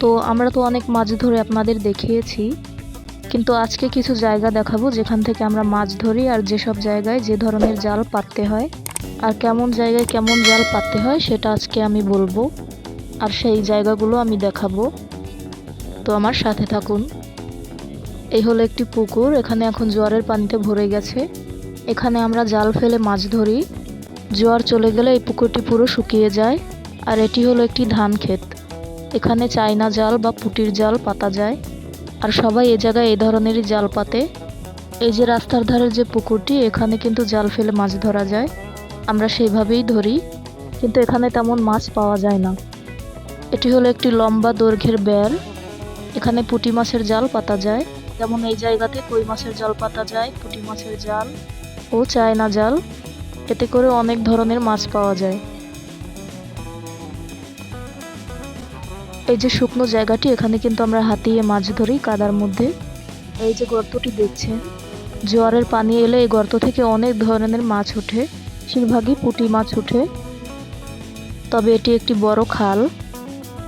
তো আমরা তো অনেক মাছ ধরে আপনাদের দেখিয়েছি, কিন্তু আজকে কিছু জায়গা দেখাবো যেখান থেকে আমরা মাছ ধরি আর যেসব জায়গায় যে ধরনের জাল পাততে হয় আর কেমন জায়গায় কেমন জাল পাততে হয় সেটা আজকে আমি বলব। আর সেই জায়গাগুলো আমি দেখাবো। তো আমার সাথে থাকুন। এই হলো একটি পুকুর, এখানে এখন জোয়ারের পানিতে ভরে গেছে। এখানে আমরা জাল ফেলে মাছ ধরি। জোয়ার চলে গেলে এই পুকুরটি পুরো শুকিয়ে যায়। আর এটি হলো একটি ধান ক্ষেত। এখানে চায়না জাল বা পুটির জাল পাতা যায়। আর সবাই এ জায়গায় এই ধরনেরই জাল পাতে। এই যে রাস্তার ধারের যে পুকুরটি, এখানে কিন্তু জাল ফেলে মাছ ধরা যায়। আমরা সেইভাবেই ধরি, কিন্তু এখানে তেমন মাছ পাওয়া যায় না। এটি হলো একটি লম্বা দৈর্ঘ্যের বের এখানে পুঁটি মাছের জাল পাতা যায়। যেমন এই জায়গাতে কই মাছের জাল পাতা যায়, পুঁটি মাছের জাল ও চায়না জাল। এতে করে অনেক ধরনের মাছ পাওয়া যায়। এই যে শুকনো জায়গাটি, এখানে কিন্তু আমরা হাতিয়ে মাছ ধরি কাদার মধ্যে। এই যে গর্তটি দেখছেন, জোয়ারের পানি এলে এই গর্ত থেকে অনেক ধরনের মাছ ওঠে বেশিরভাগই পুঁটি মাছ ওঠে তবে এটি একটি বড় খাল।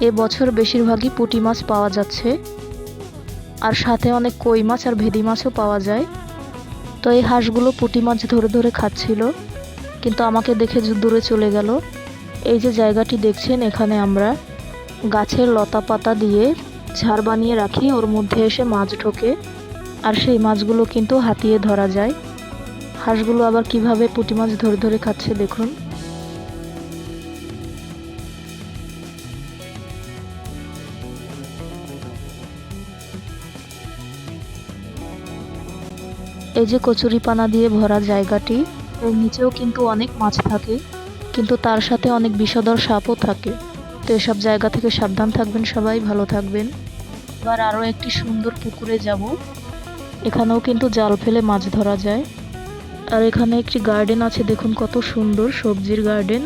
এ বছর বেশিরভাগই পুঁটি মাছ পাওয়া যাচ্ছে। আর সাথে অনেক কই মাছ আর ভেদি মাছও পাওয়া যায়। তো এই হাঁসগুলো পুঁটি মাছ ধরে ধরে খাচ্ছিল, কিন্তু আমাকে দেখে দূরে চলে গেল। এই যে জায়গাটি দেখছেন, এখানে আমরা গাছের লতা পাতা দিয়ে ঝাড় বানিয়ে রাখি। ওর মধ্যে এসে মাছ ঢোকে। আর সেই মাছগুলো কিন্তু হাতিয়ে ধরা যায়। হাঁসগুলো আবার কীভাবে পুঁটি মাছ ধরে ধরে খাচ্ছে দেখুন। এই যে কচুরিপানা দিয়ে ভরা জায়গাটি, এর নিচেও কিন্তু অনেক মাছ থাকে। কিন্তু তার সাথে অনেক বিষধর সাপও থাকে। তো এসব জায়গা থেকে সাবধান থাকবেন সবাই, ভালো থাকবেন। এবার আরও একটি সুন্দর পুকুরে যাব। এখানেও কিন্তু জাল ফেলে মাছ ধরা যায়। আর এখানে একটি গার্ডেন আছে, দেখুন কত সুন্দর সবজির গার্ডেন